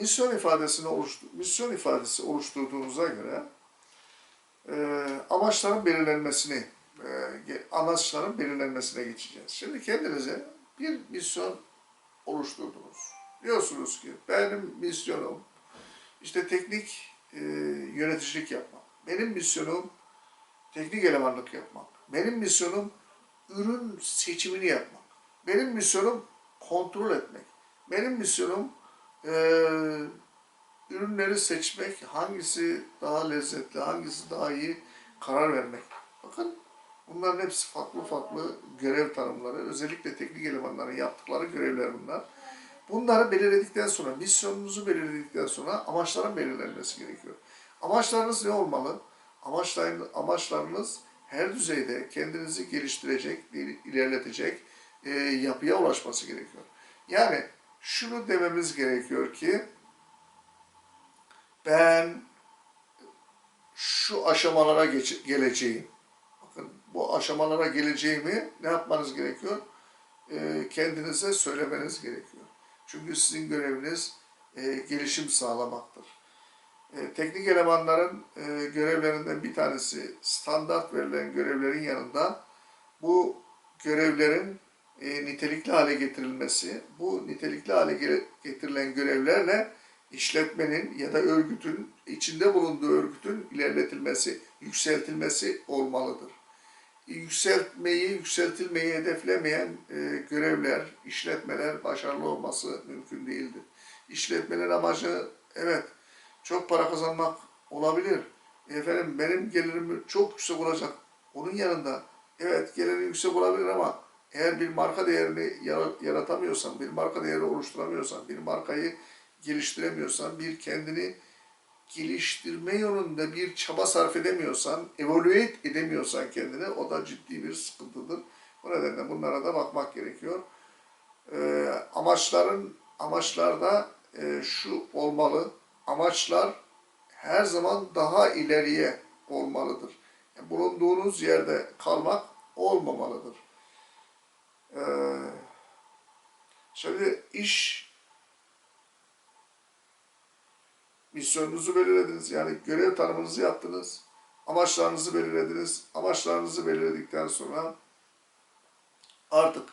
misyon ifadesini oluştu misyon ifadesi oluşturduğunuza göre e, amaçların belirlenmesini e, amaçların belirlenmesine geçeceğiz. Şimdi kendinize bir misyon oluşturdunuz. Diyorsunuz ki benim misyonum işte teknik e, yöneticilik yapmak. Benim misyonum teknik elemanlık yapmak. Benim misyonum ürün seçimini yapmak. Benim misyonum kontrol etmek. Benim misyonum e, ürünleri seçmek, hangisi daha lezzetli, hangisi daha iyi karar vermek. Bakın bunların hepsi farklı farklı görev tanımları. Özellikle teknik elemanların yaptıkları görevler bunlar. Bunları belirledikten sonra, misyonunuzu belirledikten sonra amaçların belirlenmesi gerekiyor. Amaçlarınız ne olmalı? Amaçlarınız, amaçlarınız her düzeyde kendinizi geliştirecek, ilerletecek e, yapıya ulaşması gerekiyor. Yani şunu dememiz gerekiyor ki ben şu aşamalara geç- geleceğim. Bakın bu aşamalara geleceğimi ne yapmanız gerekiyor? Ee, kendinize söylemeniz gerekiyor. Çünkü sizin göreviniz e, gelişim sağlamaktır. E, teknik elemanların e, görevlerinden bir tanesi standart verilen görevlerin yanında bu görevlerin e, nitelikli hale getirilmesi, bu nitelikli hale ge- getirilen görevlerle işletmenin ya da örgütün, içinde bulunduğu örgütün ilerletilmesi, yükseltilmesi olmalıdır. Yükseltmeyi, yükseltilmeyi hedeflemeyen e, görevler, işletmeler başarılı olması mümkün değildir. İşletmenin amacı evet çok para kazanmak olabilir. Efendim benim gelirim çok yüksek olacak. Onun yanında evet gelirin yüksek olabilir ama eğer bir marka değerini yara- yaratamıyorsan, bir marka değeri oluşturamıyorsan, bir markayı geliştiremiyorsan, bir kendini geliştirme yolunda bir çaba sarf edemiyorsan, evaluate edemiyorsan kendini o da ciddi bir sıkıntıdır. Bu nedenle bunlara da bakmak gerekiyor. Ee, amaçların amaçlarda e, şu olmalı. Amaçlar her zaman daha ileriye olmalıdır. Yani bulunduğunuz yerde kalmak olmamalıdır. Ee, şimdi iş misyonunuzu belirlediniz. Yani görev tanımınızı yaptınız. Amaçlarınızı belirlediniz. Amaçlarınızı belirledikten sonra artık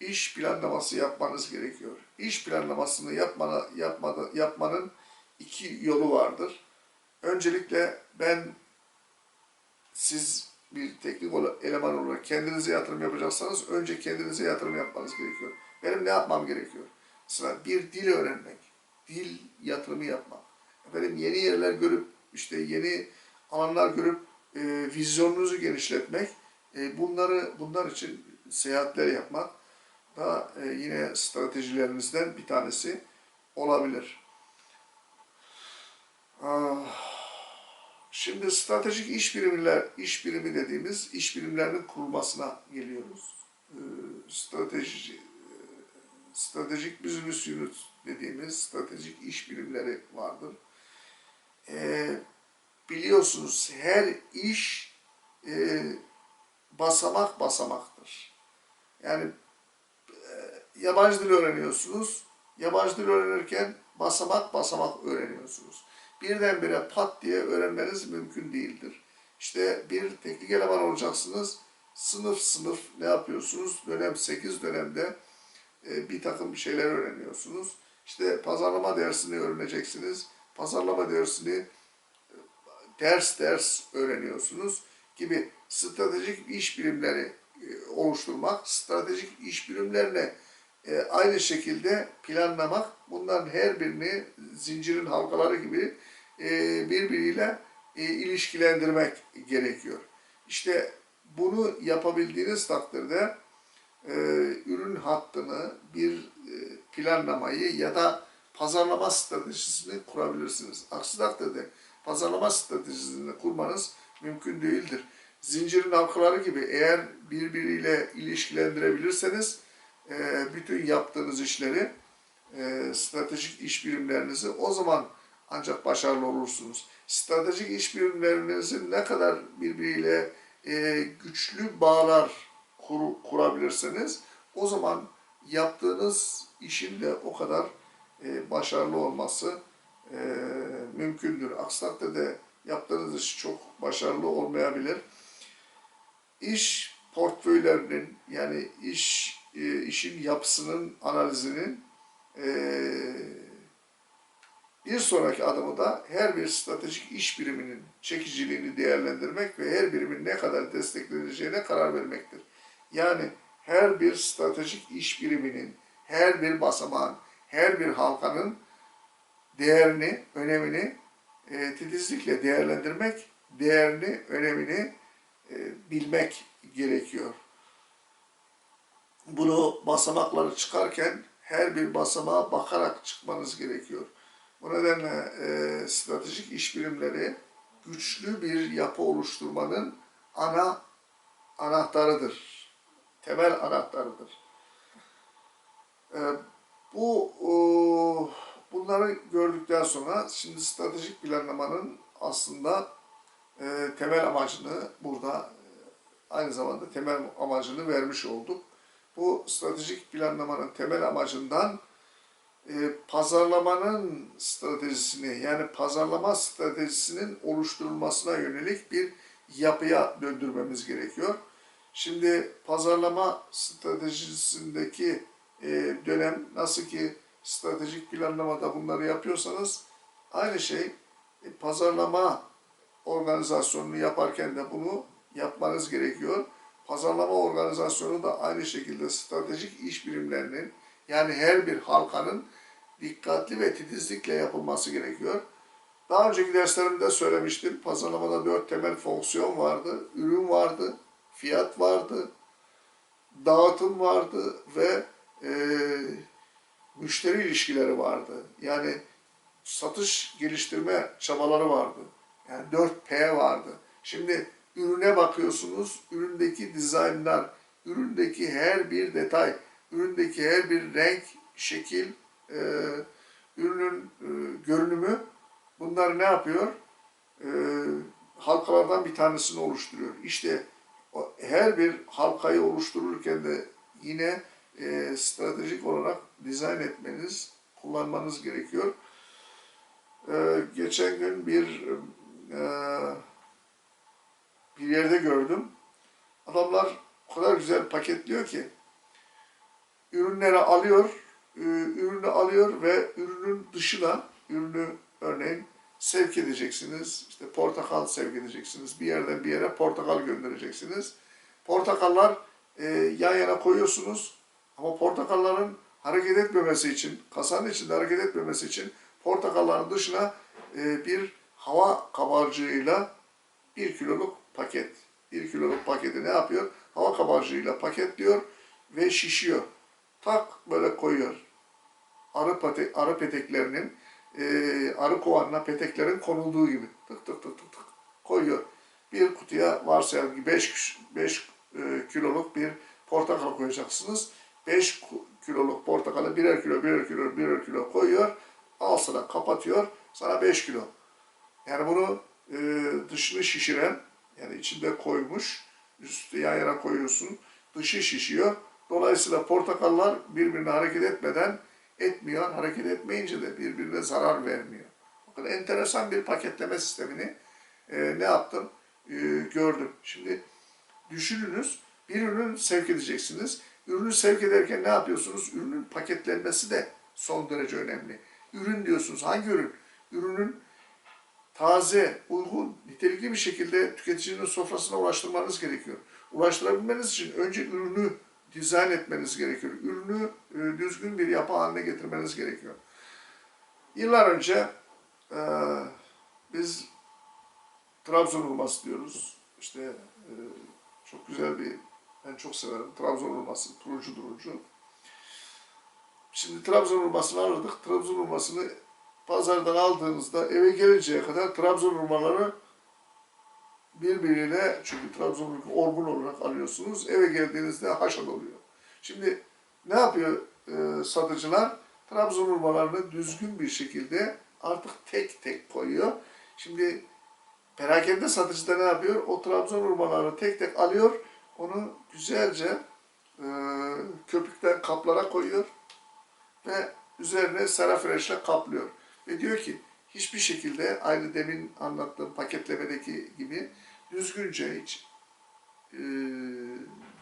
iş planlaması yapmanız gerekiyor. İş planlamasını yapmana, yapmada, yapmanın iki yolu vardır. Öncelikle ben siz bir teknik eleman olarak kendinize yatırım yapacaksanız önce kendinize yatırım yapmanız gerekiyor. Benim ne yapmam gerekiyor? Mesela bir dil öğrenmek, dil yatırımı yapmak. Efendim yeni yerler görüp işte yeni alanlar görüp e, vizyonunuzu genişletmek, e, bunları bunlar için seyahatler yapmak da e, yine stratejilerinizden bir tanesi olabilir. Ah, Şimdi stratejik iş birimler, iş birimi dediğimiz iş birimlerinin kurulmasına geliyoruz. Ee, Strateji, stratejik business unit dediğimiz stratejik iş birimleri vardır. Ee, biliyorsunuz her iş e, basamak basamaktır. Yani e, yabancı dil öğreniyorsunuz. Yabancı dil öğrenirken basamak basamak öğreniyorsunuz. Birdenbire pat diye öğrenmeniz mümkün değildir. İşte bir teknik eleman olacaksınız. Sınıf sınıf ne yapıyorsunuz? Dönem 8 dönemde e, bir takım şeyler öğreniyorsunuz. İşte pazarlama dersini öğreneceksiniz. Pazarlama dersini e, ders ders öğreniyorsunuz gibi stratejik iş birimleri e, oluşturmak, stratejik iş birimlerine aynı şekilde planlamak, bunların her birini zincirin halkaları gibi e, birbiriyle ilişkilendirmek gerekiyor. İşte bunu yapabildiğiniz takdirde e, ürün hattını, bir e, planlamayı ya da pazarlama stratejisini kurabilirsiniz. Aksi takdirde pazarlama stratejisini kurmanız mümkün değildir. Zincirin halkaları gibi eğer birbiriyle ilişkilendirebilirseniz e, bütün yaptığınız işleri, e, stratejik iş birimlerinizi o zaman ancak başarılı olursunuz. Stratejik iş birimlerinizin ne kadar birbiriyle e, güçlü bağlar kur, kurabilirseniz o zaman yaptığınız işin de o kadar e, başarılı olması e, mümkündür. Aksi takdirde yaptığınız iş çok başarılı olmayabilir. İş portföylerinin yani iş e, işin yapısının analizinin e, bir sonraki adımı da her bir stratejik iş biriminin çekiciliğini değerlendirmek ve her birimin ne kadar destekleneceğine karar vermektir. Yani her bir stratejik iş biriminin, her bir basamağın, her bir halkanın değerini, önemini e, titizlikle değerlendirmek, değerini, önemini e, bilmek gerekiyor. Bunu basamakları çıkarken her bir basamağa bakarak çıkmanız gerekiyor. Bu nedenle e, stratejik iş birimleri güçlü bir yapı oluşturmanın ana anahtarıdır. Temel anahtarıdır. E, bu e, bunları gördükten sonra şimdi stratejik planlamanın aslında e, temel amacını burada e, aynı zamanda temel amacını vermiş olduk. Bu stratejik planlamanın temel amacından e, pazarlamanın stratejisini yani pazarlama stratejisinin oluşturulmasına yönelik bir yapıya döndürmemiz gerekiyor. Şimdi pazarlama stratejisindeki e, dönem nasıl ki stratejik planlamada bunları yapıyorsanız aynı şey e, pazarlama organizasyonunu yaparken de bunu yapmanız gerekiyor. Pazarlama organizasyonu da aynı şekilde stratejik iş birimlerinin yani her bir halkanın dikkatli ve titizlikle yapılması gerekiyor. Daha önceki derslerimde söylemiştim. Pazarlamada dört temel fonksiyon vardı. Ürün vardı, fiyat vardı, dağıtım vardı ve e, müşteri ilişkileri vardı. Yani satış geliştirme çabaları vardı. Yani 4P vardı. Şimdi ürüne bakıyorsunuz, üründeki dizaynlar, üründeki her bir detay, üründeki her bir renk, şekil, e, ürünün e, görünümü bunlar ne yapıyor? E, halkalardan bir tanesini oluşturuyor. İşte o, her bir halkayı oluştururken de yine e, stratejik olarak dizayn etmeniz, kullanmanız gerekiyor. E, geçen gün bir e, bir yerde gördüm. Adamlar o kadar güzel paketliyor ki ürünleri alıyor, ürünü alıyor ve ürünün dışına ürünü örneğin sevk edeceksiniz. İşte portakal sevk edeceksiniz. Bir yerden bir yere portakal göndereceksiniz. Portakallar e, yan yana koyuyorsunuz ama portakalların hareket etmemesi için, kasanın içinde hareket etmemesi için portakalların dışına e, bir hava kabarcığıyla bir kiloluk paket. Bir kiloluk paketi ne yapıyor? Hava kabarcığıyla paketliyor ve şişiyor. Tak böyle koyuyor. Arı, pate, arı peteklerinin e, arı kovanına peteklerin konulduğu gibi tık tık tık tık tık koyuyor. Bir kutuya varsayalım ki 5 5 kiloluk bir portakal koyacaksınız. 5 kiloluk portakalı birer kilo, birer kilo, birer kilo koyuyor. Al sana kapatıyor. Sana 5 kilo. Yani bunu e, dışını şişiren yani içinde koymuş. Üstü yan yana koyuyorsun. Dışı şişiyor. Dolayısıyla portakallar birbirine hareket etmeden etmiyor. Hareket etmeyince de birbirine zarar vermiyor. Bakın enteresan bir paketleme sistemini e, ne yaptım? E, gördüm. Şimdi düşününüz bir ürün sevk edeceksiniz. Ürünü sevk ederken ne yapıyorsunuz? Ürünün paketlenmesi de son derece önemli. Ürün diyorsunuz. Hangi ürün? Ürünün taze, uygun, nitelikli bir şekilde tüketicinin sofrasına ulaştırmanız gerekiyor. Ulaştırabilmeniz için önce ürünü dizayn etmeniz gerekiyor. Ürünü e, düzgün bir yapı haline getirmeniz gerekiyor. Yıllar önce e, biz Trabzon hurması diyoruz. İşte e, çok güzel bir, ben çok severim. Trabzon hurması, turuncu turuncu. Şimdi Trabzon hurmasını alırdık. Trabzon hurmasını pazardan aldığınızda eve gelinceye kadar Trabzon hurmaları birbiriyle çünkü Trabzon orgun olarak alıyorsunuz. Eve geldiğinizde haşat oluyor. Şimdi ne yapıyor e, satıcılar? Trabzon hurmalarını düzgün bir şekilde artık tek tek koyuyor. Şimdi perakende satıcı da ne yapıyor? O Trabzon hurmalarını tek tek alıyor. Onu güzelce e, köpükten kaplara koyuyor ve üzerine serafreşle kaplıyor. Ve diyor ki hiçbir şekilde aynı demin anlattığım paketlemedeki gibi düzgünce hiç e,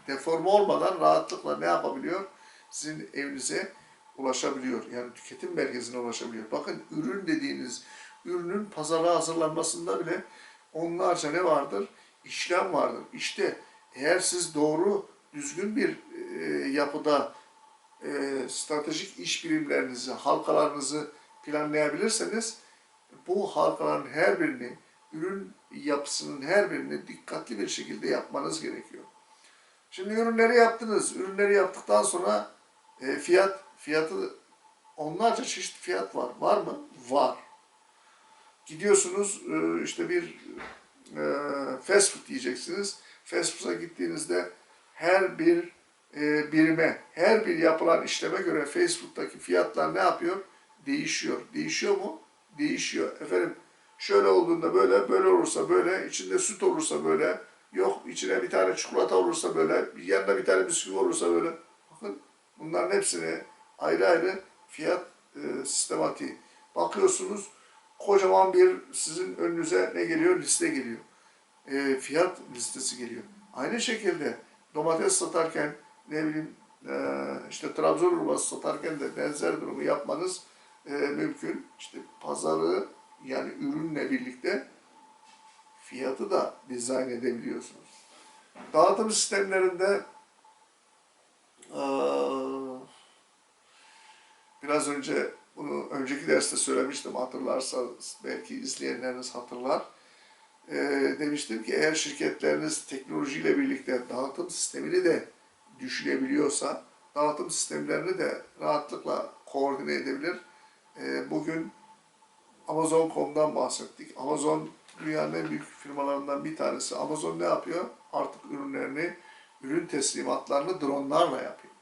deforme olmadan rahatlıkla ne yapabiliyor? Sizin evinize ulaşabiliyor. Yani tüketim merkezine ulaşabiliyor. Bakın ürün dediğiniz ürünün pazara hazırlanmasında bile onlarca ne vardır? İşlem vardır. İşte eğer siz doğru, düzgün bir e, yapıda e, stratejik iş birimlerinizi, halkalarınızı planlayabilirseniz bu halkaların her birini, ürün yapısının her birini dikkatli bir şekilde yapmanız gerekiyor. Şimdi ürünleri yaptınız. Ürünleri yaptıktan sonra e, fiyat, fiyatı onlarca çeşit fiyat var. Var mı? Var. Gidiyorsunuz e, işte bir e, fast food diyeceksiniz. Fast food'a gittiğinizde her bir e, birime, her bir yapılan işleme göre fast food'daki fiyatlar ne yapıyor? Değişiyor. Değişiyor mu? Değişiyor. Efendim şöyle olduğunda böyle, böyle olursa böyle, içinde süt olursa böyle, yok içine bir tane çikolata olursa böyle, yanında bir tane bisküvi olursa böyle. Bakın bunların hepsine ayrı ayrı fiyat e, sistematiği. Bakıyorsunuz kocaman bir sizin önünüze ne geliyor? Liste geliyor. E, fiyat listesi geliyor. Aynı şekilde domates satarken ne bileyim e, işte Trabzon hurması satarken de benzer durumu yapmanız e, mümkün. İşte pazarı yani ürünle birlikte fiyatı da dizayn edebiliyorsunuz. Dağıtım sistemlerinde biraz önce bunu önceki derste söylemiştim hatırlarsanız belki izleyenleriniz hatırlar. Demiştim ki eğer şirketleriniz teknolojiyle birlikte dağıtım sistemini de düşünebiliyorsa dağıtım sistemlerini de rahatlıkla koordine edebilir. Bugün Amazon.com'dan bahsettik. Amazon dünyanın en büyük firmalarından bir tanesi. Amazon ne yapıyor? Artık ürünlerini, ürün teslimatlarını dronlarla yapıyor.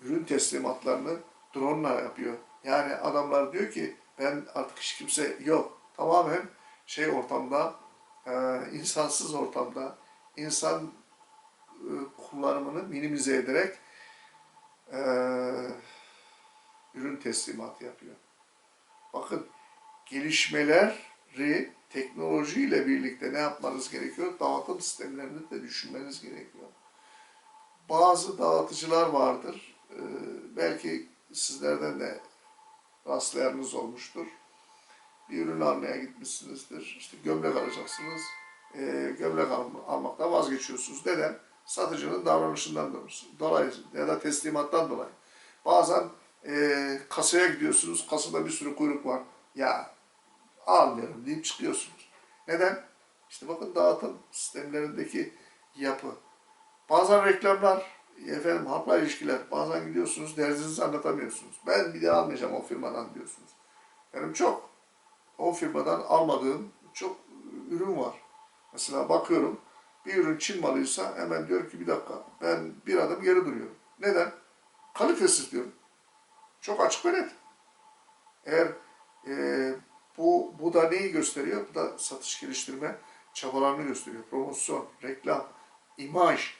Ürün teslimatlarını drone'la yapıyor. Yani adamlar diyor ki ben artık hiç kimse yok. Tamamen şey ortamda, e, insansız ortamda, insan e, kullanımını minimize ederek e, ürün teslimatı yapıyor. Bakın gelişmeleri teknolojiyle birlikte ne yapmanız gerekiyor? Dağıtım sistemlerini de düşünmeniz gerekiyor. Bazı dağıtıcılar vardır. Ee, belki sizlerden de rastlayanınız olmuştur. Bir ürün almaya gitmişsinizdir. İşte gömlek alacaksınız. Ee, gömlek al almaktan vazgeçiyorsunuz. Neden? Satıcının davranışından dolayı ya da teslimattan dolayı. Bazen e, kasaya gidiyorsunuz, kasada bir sürü kuyruk var. Ya almıyorum deyip çıkıyorsunuz. Neden? İşte bakın dağıtım sistemlerindeki yapı. Bazen reklamlar, efendim halkla ilişkiler, bazen gidiyorsunuz derdinizi anlatamıyorsunuz. Ben bir daha almayacağım o firmadan diyorsunuz. Benim çok o firmadan almadığım çok ürün var. Mesela bakıyorum bir ürün Çin malıysa hemen diyorum ki bir dakika ben bir adım geri duruyorum. Neden? Kalitesiz diyorum. Çok açık ve net. Eğer e, bu, bu da neyi gösteriyor? Bu da satış geliştirme çabalarını gösteriyor. Promosyon, reklam, imaj.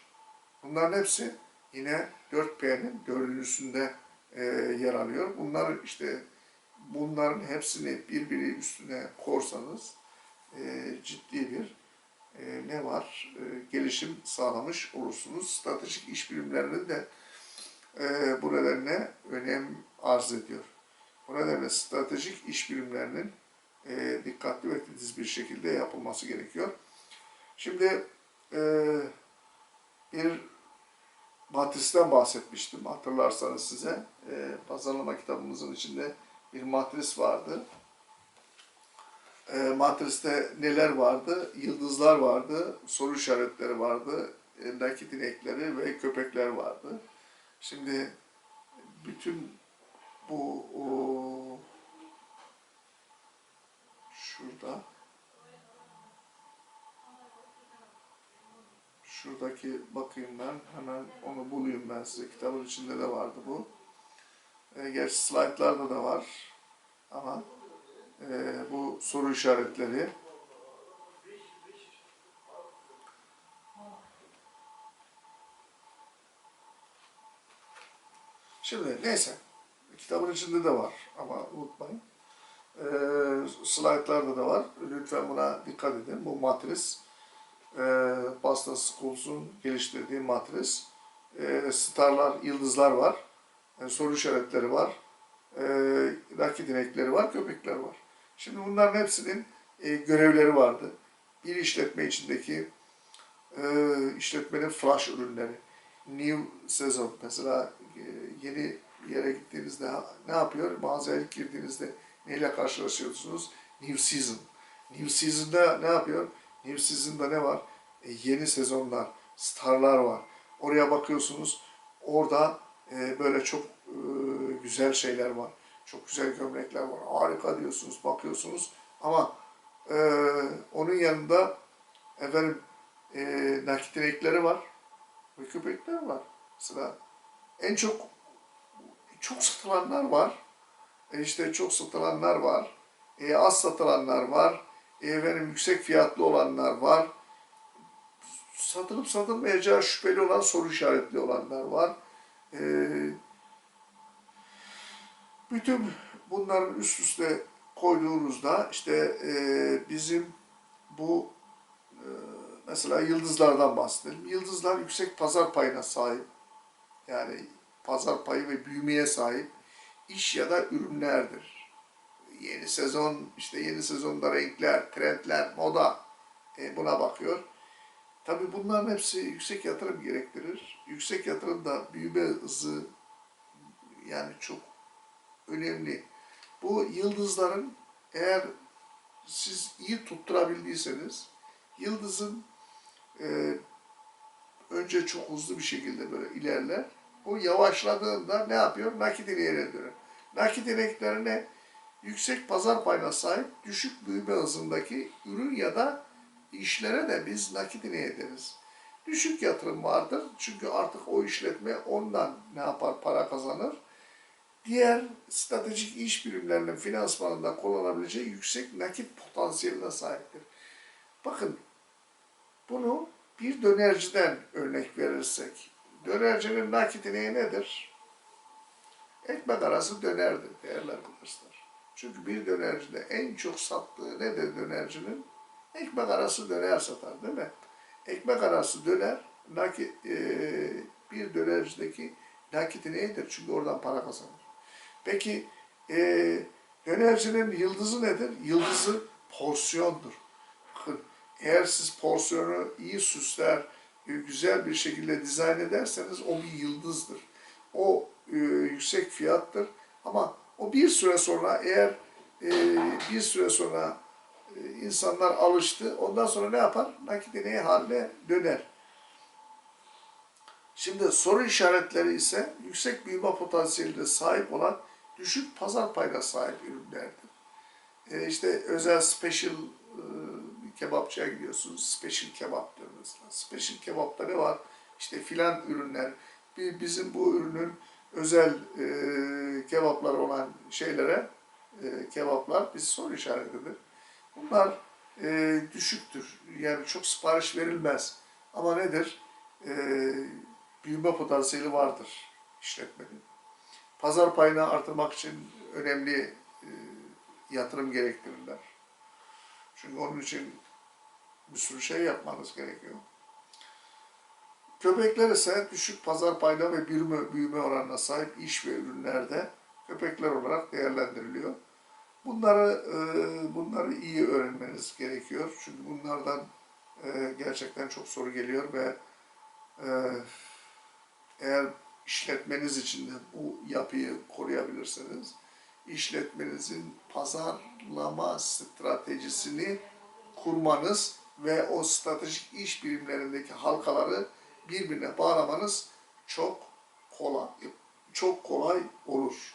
Bunların hepsi yine 4P'nin dördüncüsünde e, yer alıyor. Bunlar işte bunların hepsini birbiri üstüne korsanız e, ciddi bir e, ne var? E, gelişim sağlamış olursunuz. Stratejik iş birimlerinin de e, bu nedenle önem arz ediyor. Bu nedenle stratejik iş birimlerinin e, dikkatli ve titiz bir şekilde yapılması gerekiyor. Şimdi e, bir matristen bahsetmiştim hatırlarsanız size. E, pazarlama kitabımızın içinde bir matris vardı. E, matriste neler vardı? Yıldızlar vardı, soru işaretleri vardı, e, nakit inekleri ve köpekler vardı. Şimdi bütün bu o, şurada. Şuradaki bakayım ben. Hemen onu bulayım ben size. Kitabın içinde de vardı bu. E, gerçi slaytlarda da var. Ama e, bu soru işaretleri. Şimdi neyse. Kitabın içinde de var ama unutmayın. E, slaytlarda da var. Lütfen buna dikkat edin. Bu matris. E, Boston Schools'un geliştirdiği matris. E, starlar, yıldızlar var. E, soru işaretleri var. E, rakip inekleri var, köpekler var. Şimdi bunların hepsinin e, görevleri vardı. Bir işletme içindeki e, işletmenin flash ürünleri. New sezon mesela e, yeni yere gittiğinizde ne yapıyor? Mağazaya girdiğinizde neyle karşılaşıyorsunuz? New season. New season'da ne yapıyor? New season'da ne var? E, yeni sezonlar, starlar var. Oraya bakıyorsunuz. Orada e, böyle çok e, güzel şeyler var. Çok güzel gömlekler var. Harika diyorsunuz, bakıyorsunuz. Ama e, onun yanında efendim e, nakit inekleri var ve köpekler var. Mesela en çok çok satılanlar var. E işte çok satılanlar var. E, az satılanlar var. E, efendim yüksek fiyatlı olanlar var. Satılıp satılmayacağı şüpheli olan soru işaretli olanlar var. E, bütün bunların üst üste koyduğunuzda işte e, bizim bu e, mesela yıldızlardan bahsedelim. Yıldızlar yüksek pazar payına sahip. Yani pazar payı ve büyümeye sahip iş ya da ürünlerdir. Yeni sezon, işte yeni sezonda renkler, trendler, moda e, buna bakıyor. Tabii bunların hepsi yüksek yatırım gerektirir. Yüksek yatırımda büyüme hızı yani çok önemli. Bu yıldızların eğer siz iyi tutturabildiyseniz yıldızın e, önce çok hızlı bir şekilde böyle ilerler. Bu yavaşladığında ne yapıyor? Nakit ineğine dönüyor. Nakit ineklerine yüksek pazar payına sahip düşük büyüme hızındaki ürün ya da işlere de biz nakit deriz. Düşük yatırım vardır. Çünkü artık o işletme ondan ne yapar? Para kazanır. Diğer stratejik iş birimlerinin finansmanında kullanabileceği yüksek nakit potansiyeline sahiptir. Bakın bunu bir dönerciden örnek verirsek, dönercinin nakit ineği nedir? Ekmek arası dönerdir değerli arkadaşlar. Çünkü bir dönercide en çok sattığı nedir dönercinin? Ekmek arası döner satar değil mi? Ekmek arası döner nakit, eee, bir dönercideki nakit ineğidir. Çünkü oradan para kazanır. Peki eee dönercinin yıldızı nedir? Yıldızı porsiyondur. Eğer siz porsiyonu iyi süsler, e, güzel bir şekilde dizayn ederseniz o bir yıldızdır. O e, yüksek fiyattır ama o bir süre sonra eğer e, bir süre sonra e, insanlar alıştı ondan sonra ne yapar? Nakit ineği haline döner. Şimdi soru işaretleri ise yüksek büyüme potansiyeline sahip olan düşük pazar payına sahip ürünlerdir. E, işte özel special kebapçıya gidiyorsunuz. Special kebap diyor mesela. Special kebapta ne var? İşte filan ürünler. Bizim bu ürünün özel e, kebaplar olan şeylere e, kebaplar biz soru işaretidir. Bunlar e, düşüktür. Yani çok sipariş verilmez. Ama nedir? E, büyüme potansiyeli vardır işletmenin. Pazar payını artırmak için önemli e, yatırım gerektirirler. Çünkü onun için bir sürü şey yapmanız gerekiyor. Köpekler ise düşük pazar payına ve büyüme, büyüme oranına sahip iş ve ürünlerde köpekler olarak değerlendiriliyor. Bunları e, bunları iyi öğrenmeniz gerekiyor. Çünkü bunlardan e, gerçekten çok soru geliyor ve e, eğer işletmeniz içinde bu yapıyı koruyabilirseniz işletmenizin pazarlama stratejisini kurmanız ve o stratejik iş birimlerindeki halkaları birbirine bağlamanız çok kolay çok kolay olur.